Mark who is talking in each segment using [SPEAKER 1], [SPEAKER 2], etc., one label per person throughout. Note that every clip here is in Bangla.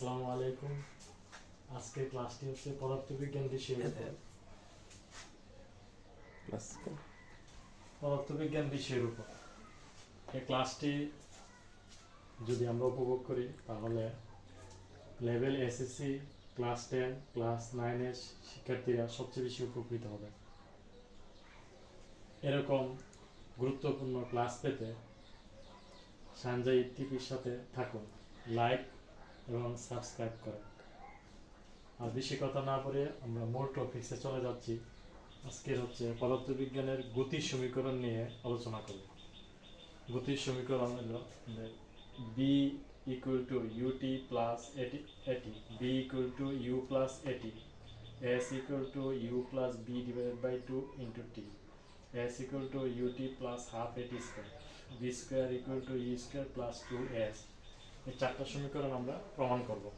[SPEAKER 1] আসসালামু আলাইকুম। আজকে ক্লাসটি হচ্ছে পদার্থবিজ্ঞান বিষয়ের উপর পদার্থবিজ্ঞান বিষয়ের উপর এই ক্লাসটি যদি আমরা উপভোগ করি তাহলে level SSC class ten class নাইনের শিক্ষার্থীরা সবচেয়ে বেশি উপকৃত হবে। এরকম গুরুত্বপূর্ণ ক্লাস পেতে সানজাই টিভির সাথে থাকুন। লাইক এবং সাবস্ক্রাইব করেন আর বেশি কথা না বলে আমরা মূল টপিক্সে চলে যাচ্ছি। আজকের হচ্ছে পদার্থবিজ্ঞানের গতির সমীকরণ নিয়ে আলোচনা করব। গতির সমীকরণ হলো v equal to u t plus a t a t v equal to u plus a t s equal to u plus v divided by two into t s equal to u t plus half a t square v square equal to u square plus two s এই চারটা সমীকরণ আমরা প্রমাণ করব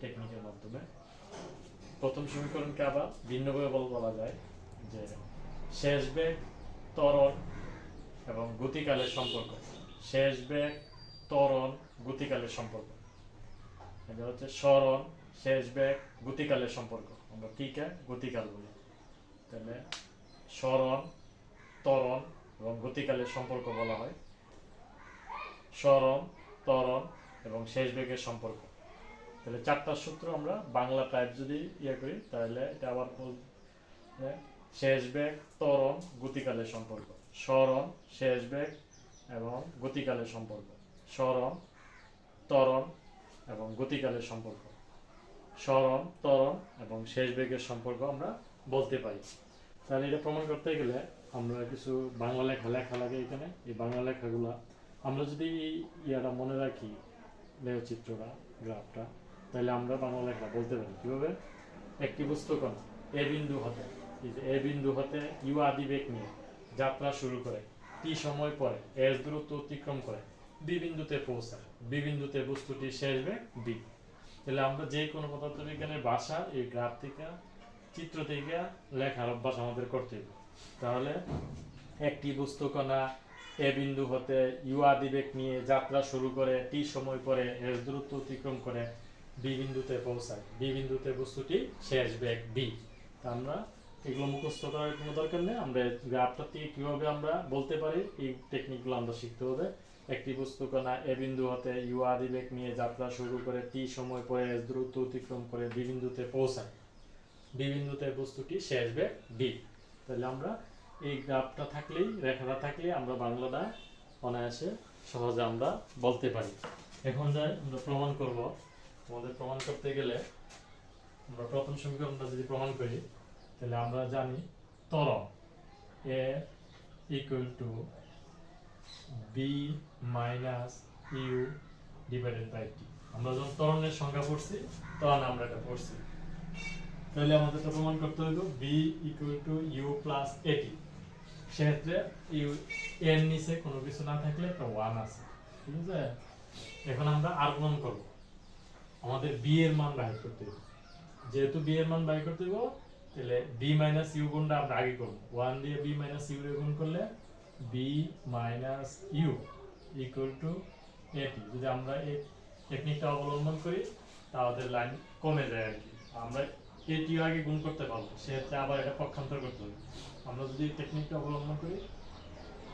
[SPEAKER 1] টেকনিকের মাধ্যমে। প্রথম সমীকরণকে আবার ভিন্নভাবে বল- যায় যে শেষ বেগ ত্বরণ এবং গতিকালের সম্পর্ক। শেষ বেগ ত্বরণ, গতিকালের সম্পর্ক। এটা হচ্ছে স্মরণ শেষ বেগ, গতিকালের সম্পর্ক। আমরা টিকে গতিকাল বলি। তাহলে স্মরণ ত্বরণ এবং গতিকালের সম্পর্ক বলা হয়। স্মরণ ত্বরণ এবং শেষ বেগের সম্পর্ক। তাহলে চারটা সূত্র আমরা বাংলা টাইপ যদি ইয়ে করি, তাহলে এটা আবার শেষ বেগ, ত্বরণ, গতিকালের সম্পর্ক। স্মরণ শেষ বেগ এবং গতিকালের সম্পর্ক। স্মরণ ত্বরণ এবং গতিকালের সম্পর্ক। স্মরণ ত্বরণ এবং শেষ বেগের সম্পর্ক আমরা বলতে পারি। তাহলে এটা প্রমাণ করতে গেলে আমরা কিছু বাংলা লেখা লেখা লাগে এখানে। এই বাংলা লেখাগুলা আমরা যদি ইয়াটা মনে রাখি লেখচিত্রটা গ্রাফটা তাহলে আমরা বাংলা লেখা বলতে পারি। কীভাবে? একটি বস্তু এ বিন্দু হতে। এ বিন্দু হতে ইউ আদি বেগ নিয়ে যাত্রা শুরু করে। টি সময় পরে? এস দূরত্ব অতিক্রম করে। বি বিন্দুতে পৌঁছায়। বি বিন্দুতে বস্তুটি শেষ বি তাহলে আমরা যে কোনো পদার্থবিজ্ঞানের ভাষা এই গ্রাফ থেকে, চিত্র থেকে লেখার অভ্যাস আমাদের করতে হবে। তাহলে একটি বস্তু কণা এ বিন্দু হতে ইউ আদিবেক নিয়ে যাত্রা শুরু করে টি সময় পরে এস দূরত্ব অতিক্রম করে বি বিন্দুতে পৌঁছায়। বি বিন্দুতে বস্তুটি শেষ বেগ বি আমরা এগুলো মুখস্থ করার কোনো দরকার নেই। আমরা গ্রাফটা থেকে কীভাবে আমরা বলতে পারি, এই টেকনিকগুলো আমরা শিখতে হবে। একটি বস্তু কণা এ বিন্দু হতে ইউ আদিবেগ নিয়ে যাত্রা শুরু করে টি সময় পরে এস দূরত্ব অতিক্রম করে বি বিন্দুতে পৌঁছায়। বি বিন্দুতে বস্তুটি শেষ বেগ বি তাহলে আমরা এই গ্রাফটা থাকলেই, রেখাটা থাকলেই আমরা বাংলাটা অনায়াসে সহজে আমরা বলতে পারি। এখন যাই, আমরা প্রমাণ করব। আমাদের প্রমাণ করতে গেলে আমরা প্রথম সমীকরণটা যদি প্রমাণ করি, তাহলে আমরা জানি ত্বরণ a equal to v minus u divided by t আমরা যখন তরণের সংখ্যা পড়ছি, তখন আমরা এটা পড়ছি। তাহলে আমাদের প্রমাণ করতে হইব v equal to u plus a t সেক্ষেত্রে এর নিচে কোনো কিছু না থাকলে একটা ওয়ান আছে ঠিক আছে এখন আমরা আর প্রমাণ করব আমাদের বি এর মান বাইর করতে হবে যেহেতু বি এর মান বাইর করতে হবে তাহলে বি মাইনাস ইউ গুণটা আমরা আগে করব ওয়ান দিয়ে বি মাইনাস ইউ এর গুণ করলে v minus u equal to a t যদি আমরা এই টেকনিকটা অবলম্বন করি তাহলে লাইন কমে যায় আর কি আমরা এটিও আগে গুণ করতে পারব, সেক্ষেত্রে আবার এটা পক্ষান্তর করতে হবে। আমরা যদি টেকনিকটা অবলম্বন করি,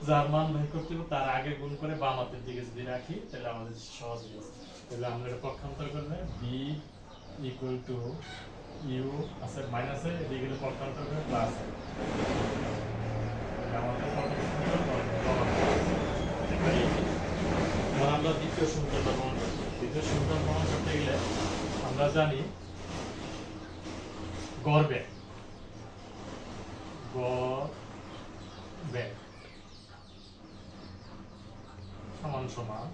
[SPEAKER 1] যার মান বের করতে হবে, তার আগে গুণ করে বাম হাতের দিকে যদি রাখি, তাহলে আমাদের সহজ হয়ে যাবে। তাহলে আমরা এটা পক্ষান্তর করলে বি ইকুয়াল টু ইউ আছে মাইনাসে এদিকে গেলে পক্ষান্তর করে প্লাস আমাদের আমরা দ্বিতীয় সমীকরণটা দ্বিতীয় সমীকরণ করতে গেলে আমরা জানি গড় বেগ সমান সমান।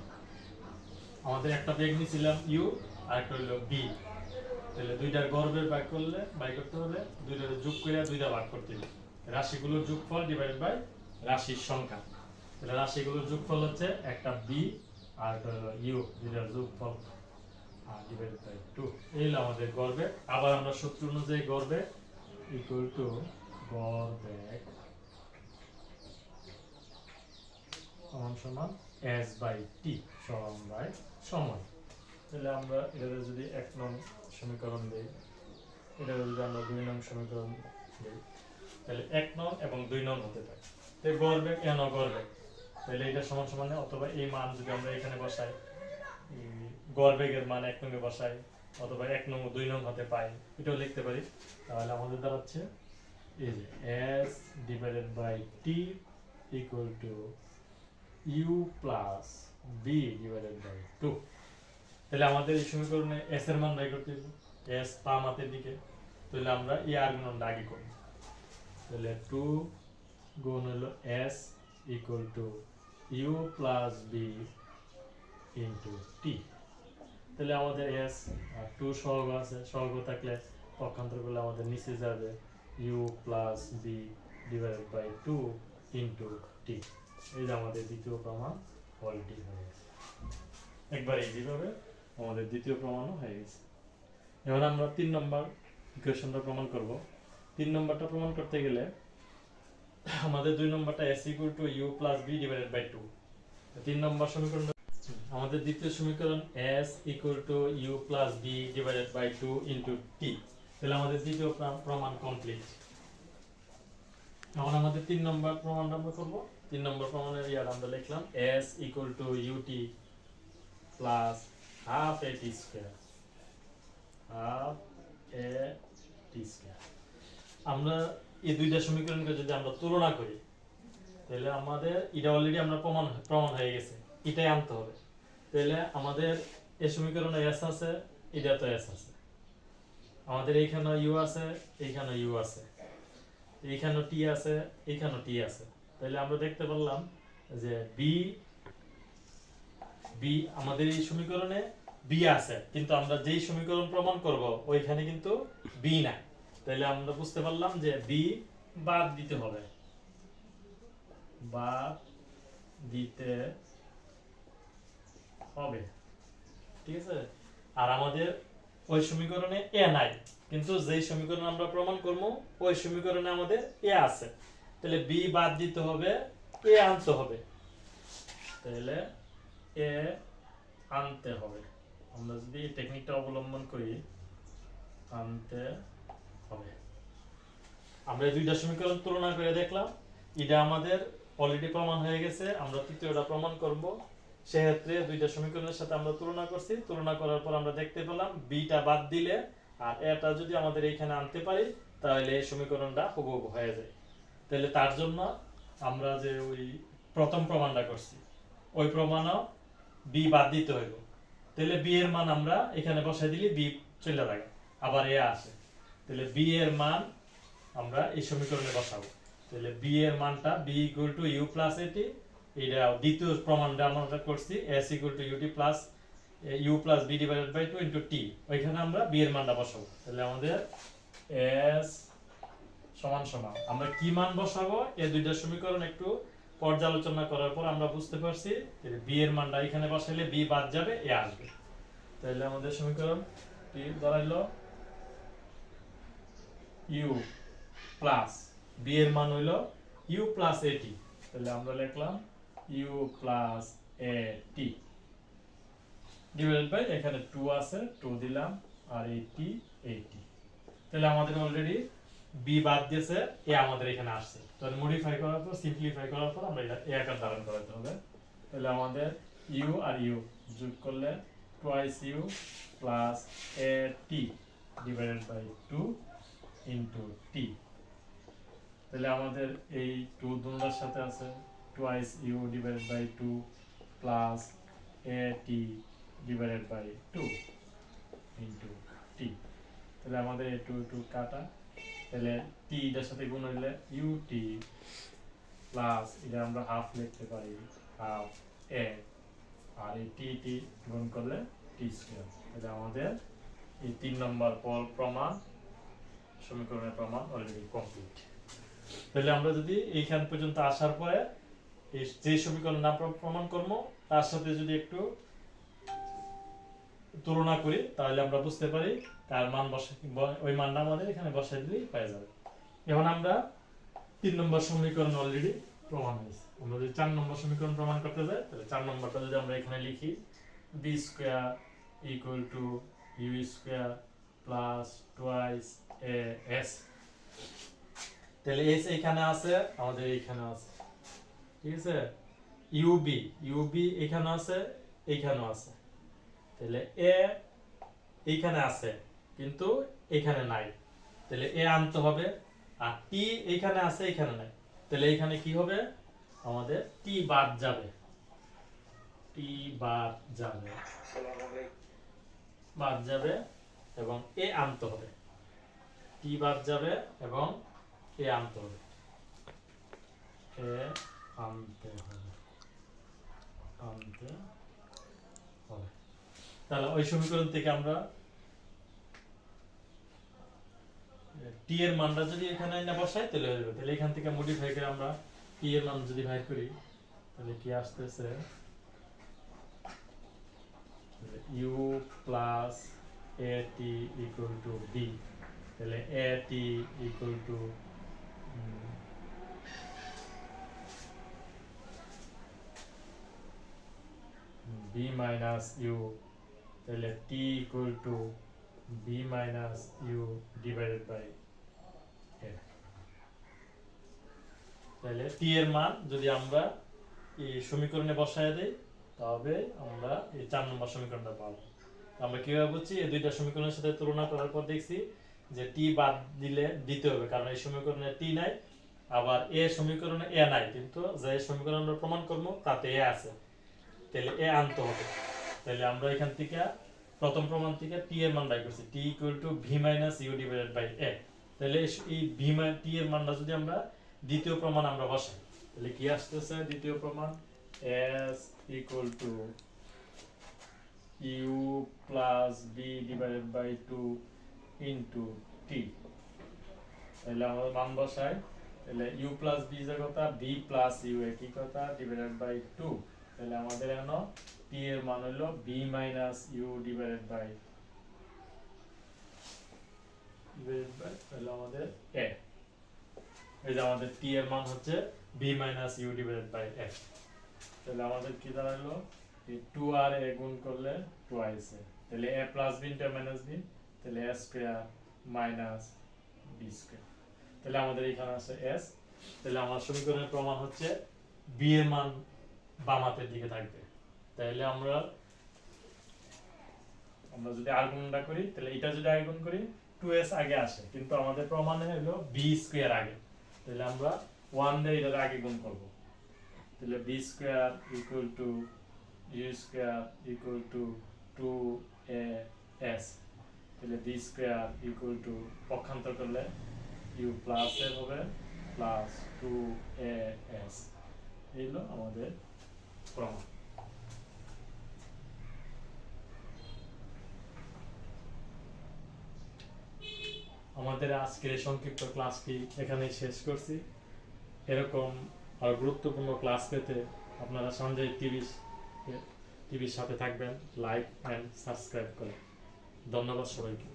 [SPEAKER 1] আমাদের একটা বেগ নিয়েছিলাম ইউ আর একটা হইল বি। তাহলে দুইটার গড়বের ভাগ করলে, বাই করতে হলে দুইটার যোগ করে দুইটা ভাগ করতে হবে। রাশিগুলোর যোগফল ডিভাইডেড বাই রাশির সংখ্যা। তাহলে রাশিগুলোর যোগফল হচ্ছে একটা বি আর একটা হলো ইউ, দুইটার যোগফল আমাদের গড়বে আবার আমরা সূত্র অনুযায়ী গড়বে ইকুয়াল টু গড় সমান সমান এস বাই টি সমান বাই সময় তাহলে আমরা এটাতে যদি এক নং সমীকরণ দিই এটা যদি আমরা দুই নং সমীকরণ দিই, তাহলে এক নং এবং দুই নং হতে পারে। তো গড় বেগ এন গড় তাহলে এটা সমান সমান অথবা এই মান যদি আমরা এখানে বসাই এই গড় মান এক নঙ্গে বসাই অথবা এক নং দুই নং হতে পাই, এটাও লিখতে পারি। তাহলে আমাদের দাঁড়াচ্ছে এই যে s divided by t equal to u plus v divided by two তাহলে আমাদের এই সমীকরণে এস এর মান বাই করতে হবে। এস বাম হাতের দিকে। তাহলে আমরা এই আর্গুমেন্টটা আগে করি তাহলে টু গুণ হলো s equal to u plus v into t তাহলে আমাদের এস আর টু সহগ আছে। সহগ থাকলে পক্ষান্তর করলে আমাদের নিচে যাবে। U plus v divided by two into t এই যে আমাদের দ্বিতীয় প্রমাণ অলরেডি হয়ে গেছে। একবার এইভাবে আমাদের দ্বিতীয় প্রমাণও হয়ে গেছে। এবার আমরা তিন নম্বর ইকুয়েশনটা প্রমাণ করব। তিন নম্বরটা প্রমাণ করতে গেলে আমাদের দুই নম্বরটা s equal to u plus v divided by two তিন নম্বর সমীকরণ আমাদের দ্বিতীয় সমীকরণ s equal to u plus v divided by two into t তাহলে আমাদের দ্বিতীয় প্রা- প্রমাণ কমপ্লিট এখন আমাদের তিন নম্বর প্রমাণটা আমরা করব। তিন নম্বর প্রমাণের ইয়ার আমরা লিখলাম s equal to u t plus half a t square half a t square আমরা এই দুইটা সমীকরণকে যদি আমরা তুলনা করি, তাহলে আমাদের, এটা অলরেডি আমরা প্রমাণ প্রমাণ হয়ে গেছে। এটাই আনতে হবে। তাহলে আমাদের এই সমীকরণে এস আছে, এটা তো এস আছে। আমাদের এইখানে ইউ আছে, এইখানে ইউ আছে। এইখানে টি আছে, এইখানে টি আছে। তাহলে আমরা দেখতে পারলাম যে বি বি আমাদের এই সমীকরণে বি আছে, কিন্তু আমরা যেই সমীকরণ প্রমাণ করব, ওইখানে কিন্তু বি নাই। তাহলে আমরা বুঝতে পারলাম যে বি বাদ দিতে হবে। বাদ দিতে হবে। ঠিক আছে? আর আমাদের ওই সমীকরণে এ নাই। কিন্তু যেই সমীকরণ আমরা প্রমাণ করব, ওই সমীকরণে আমাদের এ আছে। তাহলে বি বাদ দিতে হবে এ আনতে হবে। তাহলে এ আনতে হবে। আমরা যদি টেকনিকটা অবলম্বন করি, আনতে হবে। আমরা দুইটা সমীকরণ তুলনা করে দেখলাম। এটা আমাদের অলরেডি প্রমাণ হয়ে গেছে। আমরা তৃতীয়টা প্রমাণ করব। সেক্ষেত্রে দুইটা সমীকরণের সাথে আমরা তুলনা করছি। তুলনা করার পর আমরা দেখতে পেলাম বিটা বাদ দিলে আর এটা যদি আমাদের এইখানে আনতে পারি, তাহলে এই সমীকরণটা হুবহু হয়ে যায়। তাহলে তার জন্য আমরা যে ওই প্রথম প্রমাণটা করছি, ওই প্রমাণও বি বাদ দিতে হইব। তাহলে বি এর মান আমরা এখানে বসাই দিলে বি চলে থাকে, আবার এ আসে। তাহলে বি এর মান আমরা এই সমীকরণে বসাবো। তাহলে বি এর মানটা v equal to u plus a t এটা দ্বিতীয় প্রমাণটা আমরা করছি s equal to u t plus u plus v divided by two into t ওইখানে আমরা বি এর মানটা বসাবো। তাহলে আমাদের এস সমান সমান। আমরা কি মান বসাবো? এই দুইটা সমীকরণ একটু পর্যালোচনা করার পর আমরা বুঝতে পারছি বি এর মানটা এখানে বসাইলে বি বাদ যাবে এ আসবে। তাহলে আমাদের সমীকরণ কি দাঁড়াইলো ইউ প্লাস বি এর মান হইল ইউ প্লাস এটি তাহলে আমরা লিখলাম u plus a t. Divided by এখানে টু আছে টু দিলাম, আর এই টি এই টি। তাহলে আমাদের অলরেডি বি বাদ দিয়েছে, এ আমাদের এখানে আসছে। তাহলে মডিফাই করার পর সিম্পলিফাই করার পর আমরা এটা, এ আকার ধারণ করাতে হবে। তাহলে আমাদের ইউ আর ইউ যোগ করলে twice u plus a t divided by two into t তাহলে আমাদের এই টু দুটার সাথে আছে u divided by two plus a t divided by two into t তাহলে আমাদের এই টু টু কাটা। তাহলে টি এটার সাথে গুণ হইলে ইউ টি প্লাস এটা আমরা হাফ লিখতে পারি হাফ এ আর এই টি টি গুণ করলে টি স্কোয়ার তাহলে আমাদের এই তিন নম্বর পল প্রমাণ, সমীকরণের প্রমাণ অলরেডি কমপ্লিট তাহলে আমরা যদি এইখান পর্যন্ত আসার পরে যে সমীকরণ নাম প্রমাণ করব, তার সাথে যদি একটু তুলনা করি, তাহলে আমরা বুঝতে পারি তার মান বসে ওই মানটা আমাদের এখানে বসাই দিলেই পেয়ে যাবে। এখন আমরা তিন নম্বর সমীকরণ অলরেডি প্রমাণ হয়েছে। আমরা যদি চার নম্বর সমীকরণ প্রমাণ করতে যাই, তাহলে চার নম্বরটা যদি আমরা এখানে লিখি v square equal to u square plus twice a s তাহলে এস এখানে আছে, আমাদের এখানে আছে। ঠিক আছে? ইউবি ইউবি এখানে আছে, এইখানেও আছে। তাহলে এ এইখানে আছে, কিন্তু এখানে নাই। তাহলে এ আনতে হবে, আর টি এইখানে আছে এখানে নাই। তাহলে এখানে কি হবে? আমাদের টি বাদ যাবে। টি বাদ যাবে। বাদ যাবে এবং এ আনতে হবে। টি বাদ যাবে এবং এ আনতে হবে। এ আনতে হবে। আনতে হবে। তাহলে ওই সমীকরণ থেকে আমরা টি এর মানটা যদি এখানে না বসাই, তাহলে হয়ে যাবে। তাহলে এখান থেকে মডিফাই করে আমরা টি এর মান যদি বাইর করি, তাহলে কি আসতেছে? U plus a t equal to v তাহলে a t equal to v minus u তাহলে t equal to v minus u divided by তাহলে টি এর মান যদি আমরা এই সমীকরণে বসায় দেই, তবে আমরা এই চার নম্বর সমীকরণটা পাবো। আমরা কীভাবে বুঝছি? এই দুইটা সমীকরণের সাথে তুলনা করার পর দেখছি যে টি বাদ দিলে দিতে হবে, কারণ এই সমীকরণে টি নাই, আবার এ সমীকরণে এ নাই, কিন্তু যে সমীকরণ আমরা প্রমাণ করব, তাতে এ আছে। তাহলে এ আনতে হবে। তাহলে আমরা এখান থেকে প্রথম প্রমাণ থেকে টি এর মান বাই করছি। T equal to v minus u divided by a তাহলে এই- ভি টি এর মানটা যদি আমরা দ্বিতীয় প্রমাণ আমরা বসাই, তাহলে কি আসতেছে দ্বিতীয় প্রমাণ? S equal to u plus v divided by two into t তাহলে আমরা মান বসাই। তাহলে ইউ প্লাস বি যে কথা বি প্লাস ইউ একই কথা ডিভাইডেড বাই টু তাহলে আমাদের এখানে টি এর মান হলো v minus u divided by আমাদের এ টি এ। তাহলে এ প্লাস মাইনাস তাহলে মাইনাস তাহলে আমাদের এখানে এস তাহলে আমার সমীকরণের প্রমাণ হচ্ছে বি এর মান বাম হাতের দিকে থাকবে। তাহলে আমরা আমরা যদি আর্গুনটা করি তাহলে এটা যদি আর্গুন করি টু এস আগে আসে। কিন্তু আমাদের প্রমাণে হলো বি স্কোয়ার আগে। তাহলে আমরা ওয়ান দিয়ে এটার আগে গুণ করব। তাহলে B square equal to U square equal to two A তাহলে বি স্কোয়ার ইকুয়াল টু পক্ষান্তর করলে ইউ প্লাস এ হবে প্লাস টু এ এই হলো আমাদের প্রমাণ আমাদের আজকের সংক্ষিপ্ত ক্লাসটি এখানেই শেষ করছি। এরকম আর গুরুত্বপূর্ণ ক্লাস পেতে আপনারা সঞ্জয় টিভি টিভির সাথে থাকবেন, লাইক অ্যান্ড সাবস্ক্রাইব করে ধন্যবাদ সবাইকে।